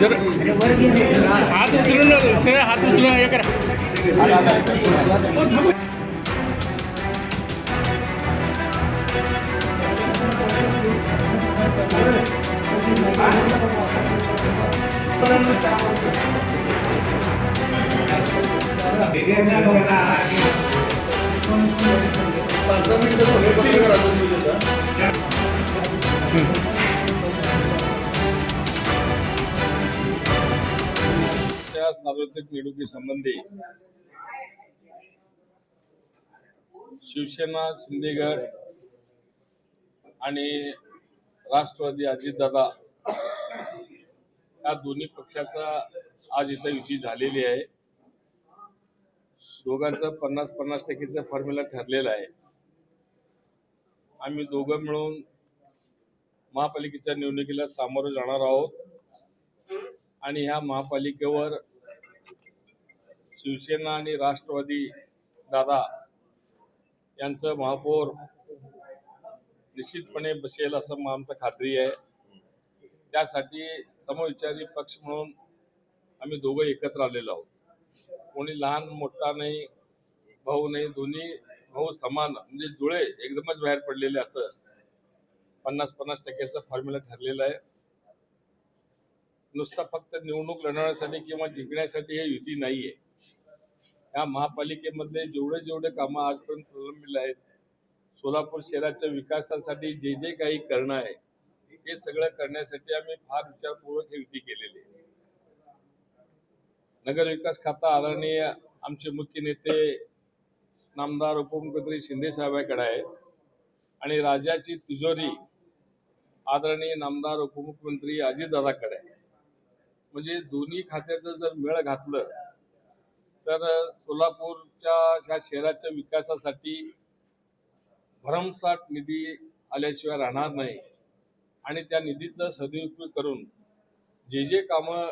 जर हात उचलून सगळे हात उचलून हे करा त्या सार्वत्रिक निवडणुकीसंबंधी शिवसेना शिंदेगड आणि राष्ट्रवादी अजितदादा या दोन्ही पक्षाचा आज इथं युती झालेली आहे. दोघांचा पन्नास पन्नास टक्केचा फॉर्म्युला ठरलेला आहे. आम्ही दोघं मिळून महापालिकेच्या निवडणुकीला सामोरं जाणार आहोत. आणि ह्या महापालिकेवर शिवसेना आणि राष्ट्रवादी दादा यांचं महापौर निश्चितपणे बसेल असं आमचं खात्री आहे. त्यासाठी समविचारी पक्ष म्हणून आम्ही दोघं एकत्र आलेलो आहोत. कोणी लहान मोठा नाही भाऊ नाही दोन्ही भाऊ समान म्हणजे जुळे एकदमच बाहेर पडलेले असं पन्नास पन्नास टक्क्याचा फॉर्म्युला ठरलेला आहे. नुसता फक्त निवडणूक लढवण्यासाठी किंवा जिंकण्यासाठी हे युती नाहीये. या महापालिकेमधले जेवढे जेवढे कामं आजपर्यंत प्रलंबित आहेत सोलापूर शहराच्या विकासासाठी जे जे काही करणं आहे हे सगळं करण्यासाठी आम्ही फार विचारपूर्वक हे युती केलेली आहे. नगर विकास खाता आदरणीय आमचे मुख्य नेते नामदार उपमुख्यमंत्री शिंदे साहेबांकडे आहे आणि राज्याची तिजोरी आदरणीय नामदार उपमुख्यमंत्री अजितदादाकडे कडे. म्हणजे दोन्ही खात्याचं जर मेळ घातलं तर सोलापूरच्या ह्या शहराच्या विकासासाठी भरमसाठ निधी आल्याशिवाय राहणार नाही. आणि त्या निधीचा सदुपयोग करून जे जे कामं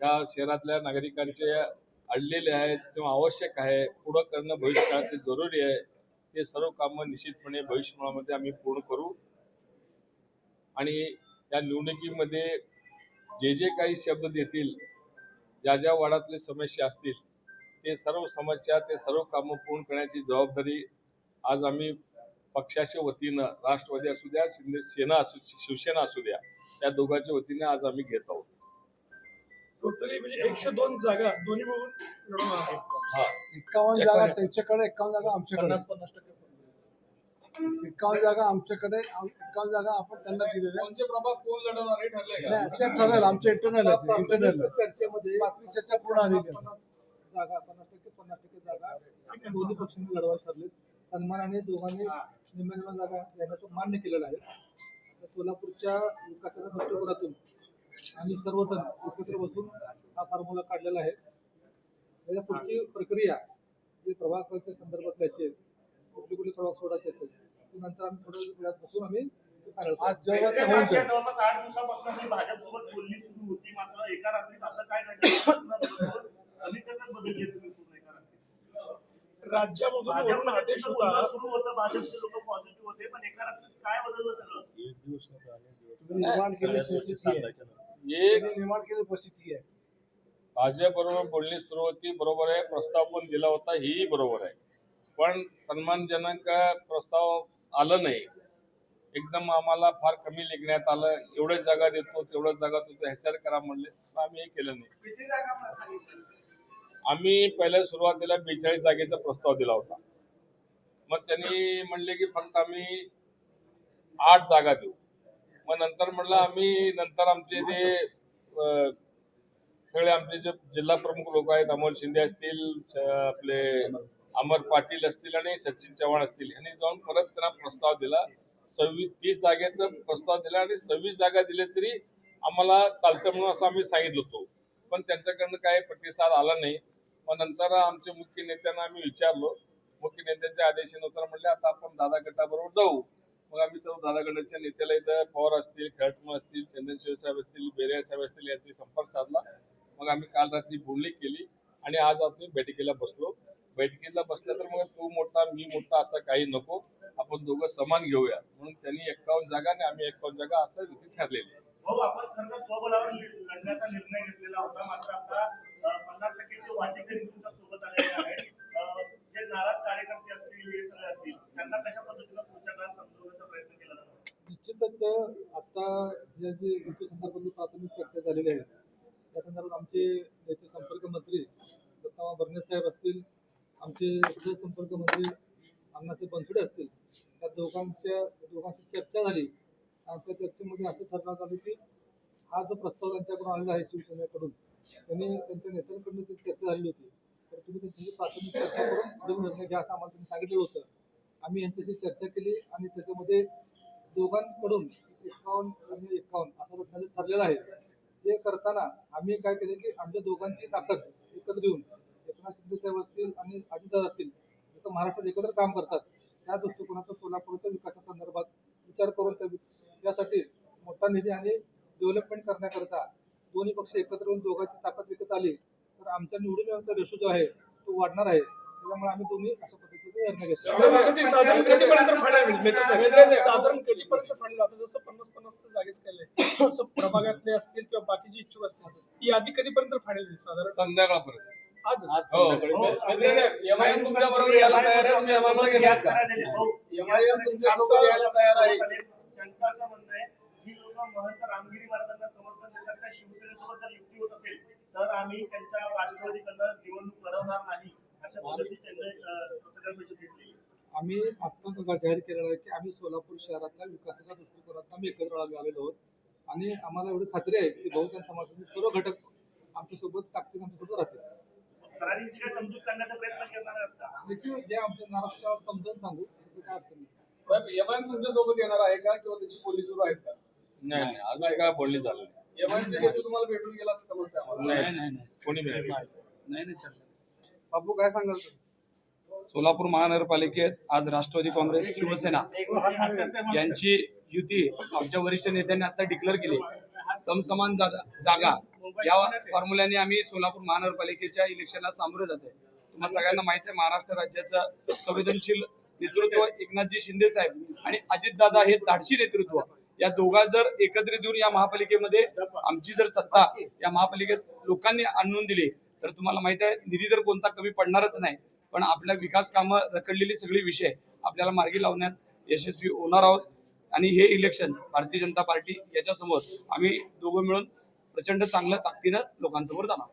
या शहरातल्या नागरिकांचे अडलेले आहेत किंवा आवश्यक आहे पुढं करणं भविष्यकाळात ते जरुरी आहे ते सर्व कामं निश्चितपणे भविष्यकाळामध्ये आम्ही पूर्ण करू. आणि या निवडणुकीमध्ये जे जे काही शब्द देतील ज्या ज्या वार्डातले समस्या असतील ते सर्व समस्या ते सर्व कामं पूर्ण करण्याची जबाबदारी आज आम्ही पक्षाच्या वतीनं राष्ट्रवादी असू द्या शिंदे सेना असू शिवसेना असू द्या या दोघांच्या वतीने आज आम्ही घेत आहोत. टोटली म्हणजे एकशे दोन जागा दोन्ही मिळून. हा. एकावन्न जागा त्यांच्याकडे एकावन्न जागा आमच्याकडे. पन्नास टक्के एकावन्न जागा आमच्याकडे आम- एकावन्न जागा आपण त्यांना दिलेल्या प्रभाग हे नाही, ठरेल आमचं इंटरनल आहे इंटरनल चर्चेमध्ये बातमी चर्चा पूर्ण पन्नास जागा पन्नास टक्के पन्नास टक्के जागा. दोन्ही पक्षांनी लढवायला ठरले सन्मानाने दोघांनी निम्म्या निम्म्या जागा देण्याचं मान्य केलेलं आहे. तर सोलापूरच्या विकासाच्या दृष्टिकोनातून आम्ही सर्वजण एकत्र बसून हा फॉर्म्युला काढलेला आहे. त्याच्या पुढची प्रक्रिया जी प्रभागाच्या संदर्भातली असेल कुठली कुठली प्रभाग सोडायचे असेल नंतर आम्ही थोड्या वेळात बसून आम्ही. आज जेव्हा ते होऊन मागच्या जाईल. जवळपास आठ दिवसापासून मी भाजपसोबत बोलणी सुरू होती. मात्र एका रात्रीत असं काय घडलं समीकरणात बदल पूर्ण एका रात्रीत? राज्यामधून वरून आदेश भाजपचं होता. बोलणं सुरू होतं. भाजपचे लोक पॉझिटिव्ह होते पण एका रात्रीत काय बदललं सगळं तुम्ही निर्माण केलेली परिस्थिती आहे. निर्माण केलेली परिस्थिती आहे. भाजपबरोबर बोलणी सुरू होती बरोबर आहे. प्रस्ताव पण दिला होता हेही बरोबर आहे. पण सन्मानजनक प्रस्ताव आलं नाही. एकदम आम्हाला फार कमी लिखण्यात आलं. एवढ्याच जागा देतो तेवढ्याच जागा देतो ह्याच्यावर करा म्हणले. आम्ही हे केलं नाही. आम्ही पहिल्या सुरुवातीला बेचाळीस जागेचा प्रस्ताव दिला होता. मग त्यांनी म्हणले की फक्त आम्ही आठ जागा देऊ. मग नंतर म्हणलं आम्ही नंतर आमचे जे सगळे आमचे जे जिल्हा प्रमुख लोक आहेत अमोल शिंदे असतील आपले अमर पाटील असतील आणि सचिन चव्हाण असतील यांनी जाऊन परत त्यांना प्रस्ताव दिला. सव्वीस तीस जागेचा प्रस्ताव दिला आणि सव्वीस जागा दिले तरी आम्हाला चालतं म्हणून असं आम्ही सांगितलं होतो. पण त्यांच्याकडनं काही प्रतिसाद आला नाही. मग नंतर आमच्या मुख्य नेत्यांना आम्ही विचारलो. मुख्य नेत्यांच्या आदेशानुसार म्हणले आता आपण दादा गटाबरोबर जाऊ. मग आम्ही सर्व दादा गटाच्या नेत्याला इथं पवार असतील खडकम असतील चंदन शिवसाहेब असतील बेरिया साहेब असतील यांची संपर्क साधला. मग आम्ही काल रात्री बोलणी केली आणि आज आम्ही बैठकीला बसलो. बैठकीला बसल्या तर मग तू मोठा मी मोठा असं काही नको. आपण दोघं समान घेऊया. म्हणून त्यांनी एक्कावन्न जागा आणि आम्ही एक्कावन्न जागा असं युती ठरलेली आहे. भाऊ आपण खरं तर स्वबळावर लढण्याचा निर्णय घेतलेला होता. मात्र आता अं, पन्नास टक्केचे वाटेकरी तुमच्यासोबत आलेले आहेत अं, जे नाराज कार्यकर्ते असतील हे सगळे असतील त्यांना कशा पद्धतीनं पुढच्या काळात समजवण्याचा प्रयत्न केला जातो? निश्चितच आता या जी युती संदर्भातली प्राथमिक चर्चा झालेली आहे त्या संदर्भात आमचे नेते संपर्क मंत्री दत्तामा भरणे साहेब असतील आमचे सहसंपर्क मंत्री अण्णासाहेब बनसोडे असतील. त्या दोघांच्या दोघांची चर्चा झाली. आणि त्या चर्चेमध्ये असं ठरवण्यात आलं की हा जो प्रस्ताव त्यांच्याकडून आलेला आहे शिवसेनेकडून त्यांनी त्यांच्या नेत्यांकडून ती चर्चा झालेली होती. तर तुम्ही त्यांच्याशी प्राथमिक चर्चा करून पुढे निर्णय घ्या असं आम्हाला त्यांनी सांगितलं होतं. आम्ही यांच्याशी चर्चा केली आणि त्याच्यामध्ये दोघांकडून एकावन्न आणि एकावन्न असं रचना ठरलेलं आहे. ते करताना आम्ही काय केलं की आमच्या दोघांची ताकद एकत्र येऊन एकनाथ शिंदे साहेब असतील आणि अजितदादा असतील जसं महाराष्ट्रात एकत्र काम करतात त्या दृष्टिकोनातून सोलापूरच्या विकासासंदर्भात विचार करून त्या त्यासाठी मोठा निधी आणि डेव्हलपमेंट करण्याकरता दोन्ही पक्ष एकत्र येऊन दोघांची ताकद विकत आली तर आमच्या निवडून येण्याचा रेशो जो आहे तो वाढणार आहे. त्याच्यामुळे आम्ही दोन्ही अशा पद्धतीने निर्णय घेतला. कधी साधारण कधीपर्यंत कधीपर्यंत फायनल आता जसं पन्नास पन्नास जागेच केले तसं प्रभागातले असतील किंवा बाकीचे इच्छुक असतील ही आधी कधीपर्यंत फायनल होईल? साधारण संध्याकाळपर्यंत. आज हो. एमआयएम तुमच्या बरोबर यायला तयार आहे. तुम्ही आम्हाला घेणार का एमआयएम तुमच्यासोबत यायला तयार आहे. त्यांचं असं म्हणणं आहे जी लोक महंत रामगिरी महाराजांना समर्थन देतात त्या शिवसेनेसोबत जर युती होत असेल तर आम्ही त्यांच्या राष्ट्रवादीकडनं निवडणूक लढवणार नाही अशा पद्धतीने त्यांनी अं, पत्रकार परिषद घेतली. आम्ही आता जाहीर केलेलं आहे की आम्ही सोलापूर शहरातल्या विकासाच्या दृष्टिकोनातून आम्ही एकत्र आलो आलेलो आहोत. आणि आम्हाला एवढी खात्री आहे की बहुजन समाजाचे सर्व घटक आमच्यासोबत ताकदीने आमच्यासोबत राहतील. कराडींची काय समजूत काढण्याचा प्रयत्न करणार आहात का? याची जे आमच्या महाराष्ट्राला समजावून सांगू त्याची काय अडचण नाही. येणार आहे का किंवा त्याची पोलीस सुरू आहेत का? नाही नाही काय झालं नाही. नेते तुम्हाला भेटून गेला आम्हाला. नाही कोणी मिळाली बापू काय सांगाल सोलापूर महानगरपालिकेत आज राष्ट्रवादी काँग्रेस शिवसेना यांची युती आमच्या वरिष्ठ नेत्यांनी आता डिक्लेअर केली. समसमान जागा जागा. या फॉर्म्युल्याने आम्ही सोलापूर महानगरपालिकेच्या इलेक्शनला सामोरे जातोय. तुम्हाला सगळ्यांना माहिती आहे महाराष्ट्र राज्याचं संवेदनशील नेतृत्व एकनाथजी शिंदे साहेब आणि अजितदादा हे धाडशी नेतृत्व. या दोघा जर एकत्रित येऊन या महापालिकेमध्ये आमची जर सत्ता या महापालिकेत लोकांनी आणून दिली तर तुम्हाला माहिती आहे निधी तर कोणता कमी पडणारच नाही. पण आपल्या विकास कामं रखडलेली सगळी विषय आपल्याला मार्गी लावण्यात यशस्वी होणार आहोत. आणि हे इलेक्शन भारतीय जनता पार्टी याच्यासमोर आम्ही दोघं मिळून प्रचंड चांगलं ताकदीनं लोकांसमोर जाणार.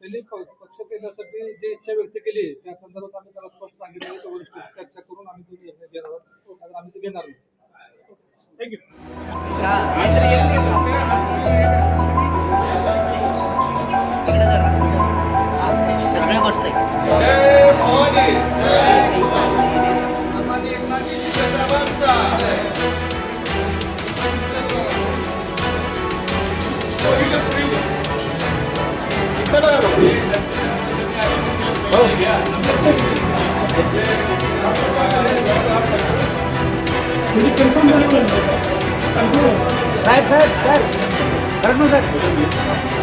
त्यांनी प- पक्षात येण्यासाठी जे इच्छा व्यक्त केली त्या संदर्भात आम्ही त्याला स्पष्ट सांगितलं. की वरिष्ठांशी चर्चा करून आम्ही तो निर्णय घेणार आहोत. आम्ही ते घेणार नाही. थँक्यू साहेब साहेब साहेब. करेक्ट साहेब.